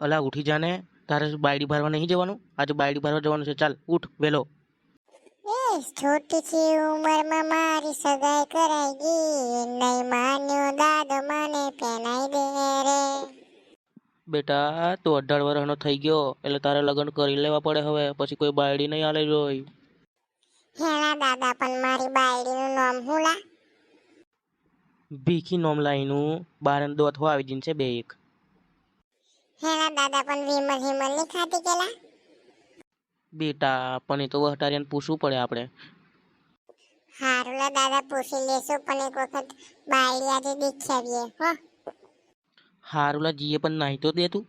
અલા ઉઠી જાને તારે બાયડી ભરવા નહીં જવાનું? આજે બાયડી ભરવા જવાનું છે. ચાલ ઉઠ વેલો. એ છોટી સી ઉંમરમાં મારી સગાઈ કરાઈ ગઈ. નહીં માન્યો દાદો મને પહેનાઈ દે રે. બેટા તું અઢાર વર્ષનો થઈ ગયો એટલે તારે લગ્ન કરી લેવા પડે હવે. પછી કોઈ બાયડી નહીં આલે જોઈ. હેલા દાદા પણ મારી બાયડીનું નામ હું લા ભીખી નોમ લાઈનું. બારન અથવા આવી જીન છે બે એક. હેણા દાદા પણ વિમલ હિમલની ખાતી કેલા? બેટા પણ એ તો વહટારિયાને પૂછવું પડે આપણે. હારુલા દાદા પૂછી લેશું પણ એક વખત બાયડી આજે દીક્ષાવીએ હો. હારુલા જીએ પણ નહીં તો દે તું.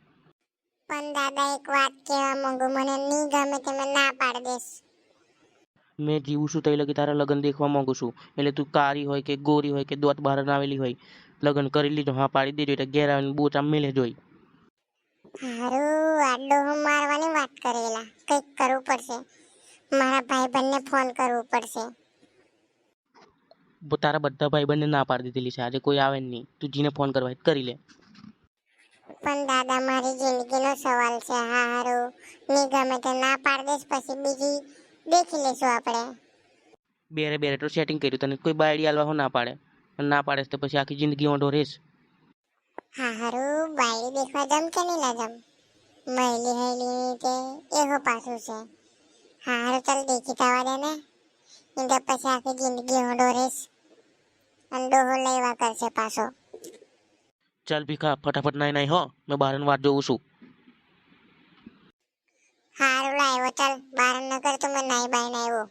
પણ દાદા એક વાત કહેવા માંગુ મને નહીં ગમે તમે ના પાડ દેશ મેં જીવું છું તઈ લગી તારા લગ્ન દેખવા માંગુ છું. એટલે તું કારી હોય કે ગોરી હોય કે દોત બહાર આવેલી હોય લગ્ન કરી લીધો હા પાડી દેજો એટલે ઘેર આવીને બોચા મેલે જોઈ. હારું આડો મારવાની વાત કરેલા. કંઈક કરવું પડશે. મારા ભાઈબંધને ફોન કરવું પડશે. બ- તારા બધા ભાઈબંધને ના પાડી દીધેલી છે. આજે કોઈ આવે નહીં. તું જીને ફોન કરવા કરી લે. પણ દાદા મારી જિંદગીનો સવાલ છે. હા હારું. નહીં ગમે તે ના પાડી દેશ પછી બીજી દેખી લેશું આપણે. બેરે બેરે તો સેટિંગ કર્યું. તને કોઈ બાયડી આલવા હો ના પાડે. ના પાડે તો પછી આખી જિંદગી ઓંઢો રહેશ હા હારું. બાયડી દેખવા જમ કે નહીં ના જમ મહિલી હૈલી તે એવો પાછું છે. હા હારું ચાલ દેખી થવા દે ને. ઇન્દર પછી આખી જિંદગી ઊંડો રહીશ અને ડોહો લેવા કરશે પાછો. ચાલ ભીખા ફટાફટ નાઈ નાઈ હો. મેં બહારની વાત જોઉં છું. હારું લાવ્યો ચાલ. બાર ન કર તો મેં નાઈ બાઈ આવ્યો